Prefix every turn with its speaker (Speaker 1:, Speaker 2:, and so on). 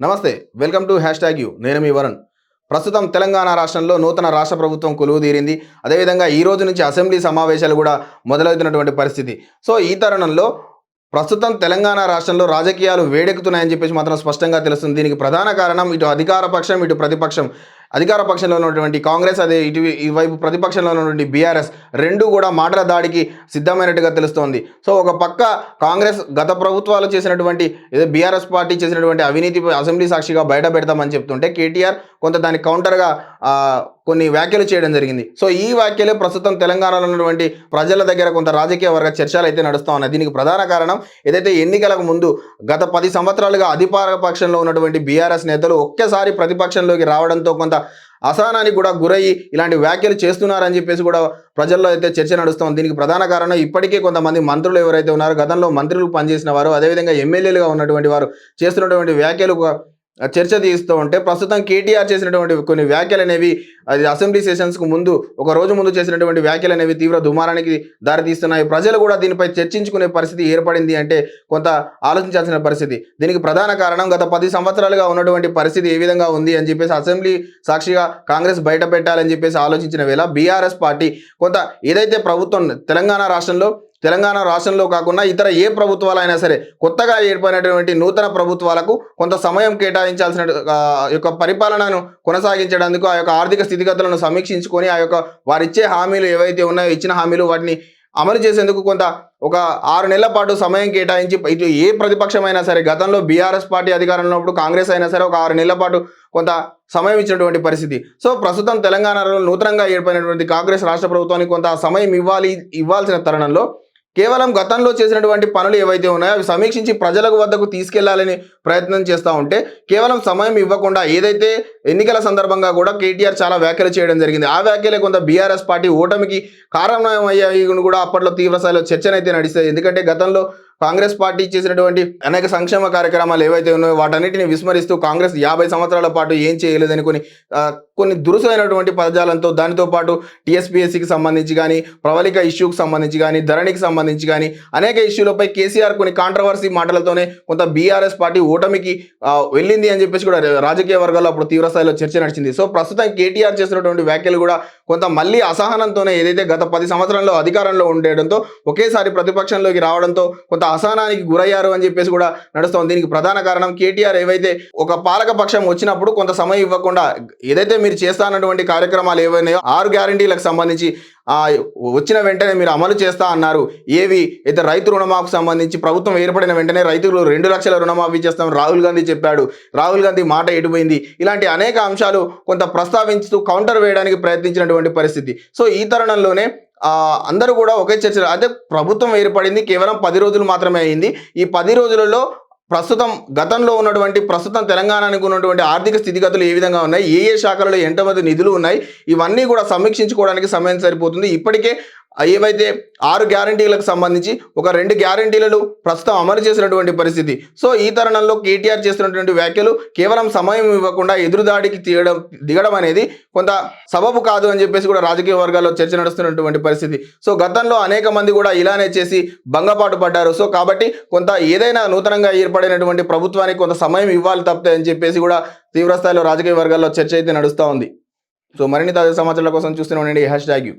Speaker 1: నమస్తే welcome to hashtag you. నేను మీ వరుణ్. ప్రస్తుతం తెలంగాణ రాష్ట్రంలో నూతన రాష్ట్ర ప్రభుత్వం కొలువు తీరింది. అదేవిధంగా ఈ రోజు నుంచి అసెంబ్లీ సమావేశాలు కూడా మొదలవుతున్నటువంటి పరిస్థితి. సో ఈ తరుణంలో ప్రస్తుతం తెలంగాణ రాష్ట్రంలో రాజకీయాలు వేడెక్కుతున్నాయని చెప్పేసి మాత్రం స్పష్టంగా తెలుస్తుంది. దీనికి ప్రధాన కారణం ఇటు అధికార పక్షం ఇటు ప్రతిపక్షం. అధికార పక్షంలో ఉన్నటువంటి కాంగ్రెస్ అదే ఇటు ఇవైపు ప్రతిపక్షంలో ఉన్నటువంటి బీఆర్ఎస్ రెండు కూడా మాటల దాడికి సిద్ధమైనట్టుగా తెలుస్తోంది. సో ఒక పక్క కాంగ్రెస్ గత ప్రభుత్వాలు చేసినటువంటి ఏదో బీఆర్ఎస్ పార్టీ చేసినటువంటి అవినీతి అసెంబ్లీ సాక్షిగా బయట పెడతామని చెప్తుంటే కేటీఆర్ కొంత దానికి కౌంటర్గా కొన్ని వ్యాఖ్యలు చేయడం జరిగింది. సో ఈ వ్యాఖ్యలు ప్రస్తుతం తెలంగాణలో ఉన్నటువంటి ప్రజల దగ్గర కొంత రాజకీయ వర్గ చర్చలు అయితే నడుస్తూ ఉన్నాయి. దీనికి ప్రధాన కారణం ఏదైతే ఎన్నికలకు ముందు గత పది సంవత్సరాలుగా అధికార పక్షంలో ఉన్నటువంటి బీఆర్ఎస్ నేతలు ఒక్కసారి ప్రతిపక్షంలోకి రావడంతో కొంత అసహనానికి కూడా గురయ్యి ఇలాంటి వ్యాఖ్యలు చేస్తున్నారని చెప్పేసి కూడా ప్రజల్లో అయితే చర్చ నడుస్తోంది దీనికి ప్రధాన కారణం ఇప్పటికే కొంతమంది మంత్రులు ఎవరైతే ఉన్నారో గతంలో మంత్రులు పనిచేసిన వారు అదేవిధంగా ఎమ్మెల్యేలుగా ఉన్నటువంటి వారు చేస్తున్నటువంటి వ్యాఖ్యలు చర్చ తీస్తూ ఉంటే ప్రస్తుతం కేటీఆర్ చేసినటువంటి కొన్ని వ్యాఖ్యలు అనేవి అది అసెంబ్లీ సెషన్స్కు ముందు ఒక రోజు ముందు చేసినటువంటి వ్యాఖ్యలు అనేవి తీవ్ర దుమారానికి దారితీస్తున్నాయి. ప్రజలు కూడా దీనిపై చర్చించుకునే పరిస్థితి ఏర్పడింది అంటే కొంత ఆలోచించాల్సిన పరిస్థితి. దీనికి ప్రధాన కారణం గత పది సంవత్సరాలుగా ఉన్నటువంటి పరిస్థితి ఏ విధంగా ఉంది అని చెప్పేసి అసెంబ్లీ సాక్షిగా కాంగ్రెస్ బయట పెట్టాలని చెప్పేసి ఆలోచించిన వేళ బీఆర్ఎస్ పార్టీ కొంత ఏదైతే ప్రభుత్వం తెలంగాణ రాష్ట్రంలో తెలంగాణ రాష్ట్రంలో కాకుండా ఇతర ఏ ప్రభుత్వాలైనా సరే కొత్తగా ఏర్పడినటువంటి నూతన ప్రభుత్వాలకు కొంత సమయం కేటాయించాల్సిన యొక్క పరిపాలనను కొనసాగించడానికి ఆ యొక్క ఆర్థిక స్థితిగతులను సమీక్షించుకొని ఆ యొక్క వారిచ్చే హామీలు ఏవైతే ఉన్నాయో ఇచ్చిన హామీలు వాటిని అమలు చేసేందుకు కొంత ఒక ఆరు నెలల పాటు సమయం కేటాయించి ఇటు ఏ ప్రతిపక్షమైనా సరే గతంలో బీఆర్ఎస్ పార్టీ అధికారంలో ఉన్నప్పుడు కాంగ్రెస్ అయినా సరే ఒక ఆరు నెలల పాటు కొంత సమయం ఇచ్చినటువంటి పరిస్థితి. సో ప్రస్తుతం తెలంగాణలో నూతనంగా ఏర్పడినటువంటి కాంగ్రెస్ రాష్ట్ర ప్రభుత్వానికి కొంత సమయం ఇవ్వాలి ఇవ్వాల్సిన తరుణంలో కేవలం గతంలో చేసినటువంటి పనులు ఏవైతే ఉన్నాయో అవి సమీక్షించి ప్రజల వద్దకు తీసుకెళ్ళాలని ప్రయత్నం చేస్తూ ఉంటే కేవలం సమయం ఇవ్వకుండా ఏదైతే ఎన్నికల సందర్భంగా కూడా కేటీఆర్ చాలా వ్యాఖ్యలు చేయడం జరిగింది. ఆ వ్యాఖ్యలే కొంత బీఆర్ఎస్ పార్టీ ఓటమికి కారణమయ్యాయి కూడా అప్పట్లో తీవ్రస్థాయిలో చర్చనైతే నడిస్తాయి. ఎందుకంటే గతంలో కాంగ్రెస్ పార్టీ చేసినటువంటి అనేక సంక్షేమ కార్యక్రమాలు ఏవైతే ఉన్నాయో వాటన్నిటిని విస్మరిస్తూ కాంగ్రెస్ యాభై సంవత్సరాల పాటు ఏం చేయలేదని కొన్ని కొన్ని దురుసైనటువంటి పదజాలంతో దానితో పాటు టీఎస్పీఎస్సికి సంబంధించి కానీ ప్రవళిక ఇష్యూకి సంబంధించి కానీ ధరణికి సంబంధించి కానీ అనేక ఇష్యూలపై కేసీఆర్ కొన్ని కాంట్రవర్సీ మాటలతోనే కొంత బీఆర్ఎస్ పార్టీ ఓటమికి వెళ్ళింది అని చెప్పేసి కూడా రాజకీయ వర్గాల్లో అప్పుడు తీవ్ర స్థాయిలో చర్చ నడిచింది. సో ప్రస్తుతం కేటీఆర్ చేసినటువంటి వ్యాఖ్యలు కూడా కొంత మళ్ళీ అసహనంతోనే ఏదైతే గత పది సంవత్సరాల్లో అధికారంలో ఉండడంతో ఒకేసారి ప్రతిపక్షంలోకి రావడంతో కొంత అసహనానికి గురయ్యారు అని చెప్పేసి కూడా నడుస్తోంది. దీనికి ప్రధాన కారణం కేటీఆర్ ఏవైతే ఒక పాలక పక్షం వచ్చినప్పుడు కొంత సమయం ఇవ్వకుండా ఏదైతే మీరు చేస్తానటువంటి కార్యక్రమాలు ఏవైనాయో ఆరు గ్యారంటీలకు సంబంధించి వచ్చిన వెంటనే మీరు అమలు చేస్తా అన్నారు. ఏవి? అయితే రైతు రుణమాఫీకి సంబంధించి ప్రభుత్వం ఏర్పడిన వెంటనే రైతులు రెండు లక్షల రుణమాఫీ చేస్తాం రాహుల్ గాంధీ చెప్పాడు. రాహుల్ గాంధీ మాట ఎటుపోయింది? ఇలాంటి అనేక అంశాలు కొంత ప్రస్తావించుతూ కౌంటర్ వేయడానికి ప్రయత్నించినటువంటి పరిస్థితి. సో ఈ తరుణంలోనే అందరూ కూడా ఒకే చర్చ అదే ప్రభుత్వం ఏర్పడింది కేవలం పది రోజులు మాత్రమే అయింది. ఈ పది రోజులలో ప్రస్తుతం గతంలో ఉన్నటువంటి ప్రస్తుతం తెలంగాణకు ఉన్నటువంటి ఆర్థిక స్థితిగతులు ఏ విధంగా ఉన్నాయి? ఏ ఏ శాఖలలో ఎంతమంది నిధులు ఉన్నాయి? ఇవన్నీ కూడా సమీక్షించుకోవడానికి సమయం సరిపోతుంది. ఇప్పటికే ఏవైతే ఆరు గ్యారంటీలకు సంబంధించి ఒక రెండు గ్యారంటీలను ప్రస్తుతం అమలు చేసినటువంటి పరిస్థితి. సో ఈ తరుణంలో కేటీఆర్ చేస్తున్నటువంటి వ్యాఖ్యలు కేవలం సమయం ఇవ్వకుండా ఎదురుదాడికి తీయడం దిగడం అనేది కొంత సబబు కాదు అని చెప్పేసి కూడా రాజకీయ వర్గాల్లో చర్చ నడుస్తున్నటువంటి పరిస్థితి. సో గతంలో అనేక మంది కూడా ఇలానే చేసి భంగపాటు పడ్డారు. సో కాబట్టి కొంత ఏదైనా నూతనంగా ఏర్పడినటువంటి ప్రభుత్వానికి కొంత సమయం ఇవ్వాలి తప్పితే అని చెప్పేసి కూడా తీవ్రస్థాయిలో రాజకీయ వర్గాల్లో చర్చ అయితే నడుస్తూ ఉంది. సో మరిన్ని తాజా సమాచారాల కోసం చూస్తూనే ఉండండి. Hashtag you.